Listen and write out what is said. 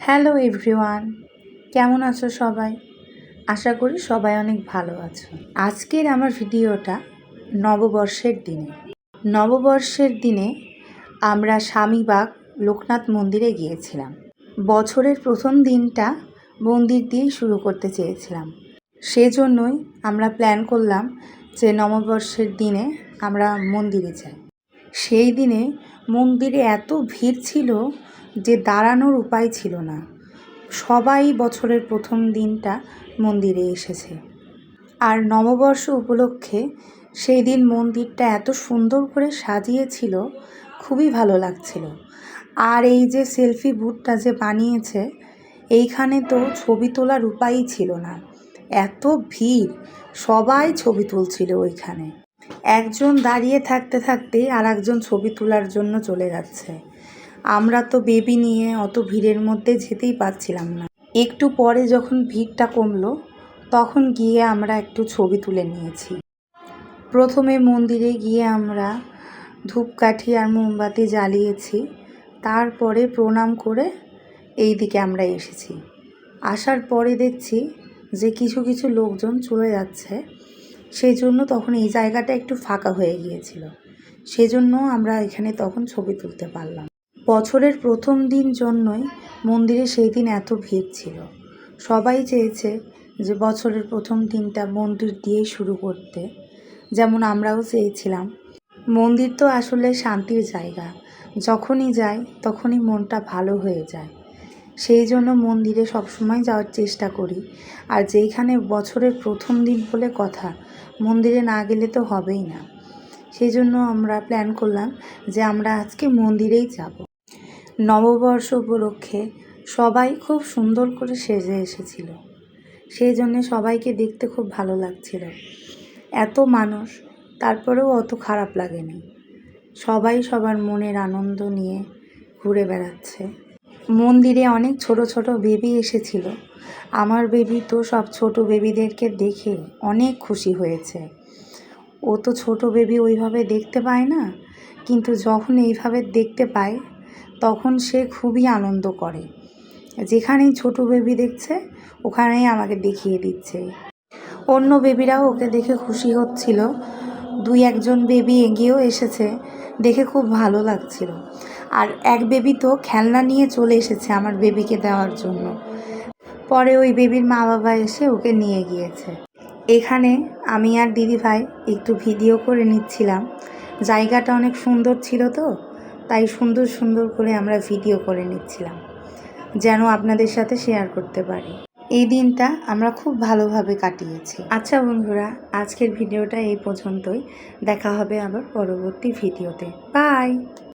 Hello everyone, কেমন আছো সবাই? আশা করি সবাই অনেক ভালো আছো। আজকের আমার ভিডিওটা নববর্ষের দিনে। নববর্ষের দিনে আমরা স্বামীবাগ লোকনাথ মন্দিরে গিয়েছিলাম। বছরের প্রথম দিনটা মন্দির দিয়েই শুরু করতে চেয়েছিলাম। সেজন্যই আমরা প্ল্যান করলাম যে নববর্ষের দিনে আমরা মন্দিরে যাই। সেই দিনে মন্দিরে এত ভিড় ছিল যে দাঁড়ানোর উপায় ছিল না। সবাই বছরের প্রথম দিনটা মন্দিরে এসেছে। আর নববর্ষ উপলক্ষে সেই দিন মন্দিরটা এত সুন্দর করে সাজিয়েছিল, খুবই ভালো লাগছিল। আর এই যে সেলফি বুথটা যে বানিয়েছে, এইখানে তো ছবি তোলার উপায়ই ছিল না। এত ভিড়, সবাই ছবি তুলছিল ওইখানে। একজন দাঁড়িয়ে থাকতে থাকতেই আর একজন ছবি তোলার জন্য চলে যাচ্ছে। আমরা তো বেবি নিয়ে অত ভিড়ের মধ্যে যেতেই পারছিলাম না। একটু পরে যখন ভিড়টা কমলো, তখন গিয়ে আমরা একটু ছবি তুলে নিয়েছি। প্রথমে মন্দিরে গিয়ে আমরা ধূপকাঠি আর মোমবাতি জ্বালিয়েছি, তারপরে প্রণাম করে এই দিকে আমরা এসেছি। আসার পরে দেখছি যে কিছু কিছু লোকজন চলে যাচ্ছে সেই জন্য তখন এই জায়গাটা একটু ফাঁকা হয়ে গিয়েছিল। সেজন্য আমরা এখানে তখন ছবি তুলতে পারলাম বছরের প্রথম দিন জন্যই মন্দিরে সেই দিন এত ভিড় ছিল। সবাই চেয়েছে যে বছরের প্রথম দিনটা মন্দির দিয়েই শুরু করতে। যেমন আমরাও চেয়েছিলাম। মন্দির তো আসলে শান্তির জায়গা। যখনই যাই, তখনই মনটা ভালো হয়ে যায়। সেই জন্য মন্দিরে সবসময় যাওয়ার চেষ্টা করি। আর যেইখানে বছরের প্রথম দিন বলে কথা, মন্দিরে না গেলে তো হবেই না। সেই জন্য আমরা প্ল্যান করলাম যে আমরা আজকে মন্দিরেই যাব। নববর্ষ উপলক্ষে সবাই খুব সুন্দর করে সেজে এসেছিল। সেই জন্য সবাইকে দেখতে খুব ভালো লাগছিল। এত মানুষ, তারপরেও অত খারাপ লাগেনি। সবাই সবার মনের আনন্দ নিয়ে ঘুরে বেড়াচ্ছে। মন্দিরে অনেক ছোট ছোট বেবি এসেছিল। আমার বেবি তো সব ছোট বেবিদেরকে দেখে অনেক খুশি হয়েছে। ও তো ছোট বেবি ওইভাবে দেখতে পায় না, কিন্তু যখন এইভাবে দেখতে পায় তখন সে খুবই আনন্দ করে। যেখানেই ছোট বেবি দেখছে, ওখানেই আমাকে দেখিয়ে দিচ্ছে। অন্য বেবিরাও ওকে দেখে খুশি হচ্ছিল। দুই একজন বেবি এগিয়েও এসেছে, দেখে খুব ভালো লাগছিল। আর এক বেবি তো খেলনা নিয়ে চলে এসেছে আমার বেবিকে দেওয়ার জন্য। পরে ওই বেবির মা বাবা এসে ওকে নিয়ে গিয়েছে। এখানে আমি আর দিদি ভাই একটু ভিডিও করে নিচ্ছিলাম। জায়গাটা অনেক সুন্দর ছিল তো। তাই সুন্দর সুন্দর করে আমরা ভিডিও করে নিচ্ছিলাম, যেন আপনাদের সাথে শেয়ার করতে পারি। এই দিনটা আমরা খুব ভালোভাবে কাটিয়েছি। আচ্ছা বন্ধুরা, আজকের ভিডিওটা এই পর্যন্তই। দেখা হবে আবার পরবর্তী ভিডিওতে বাই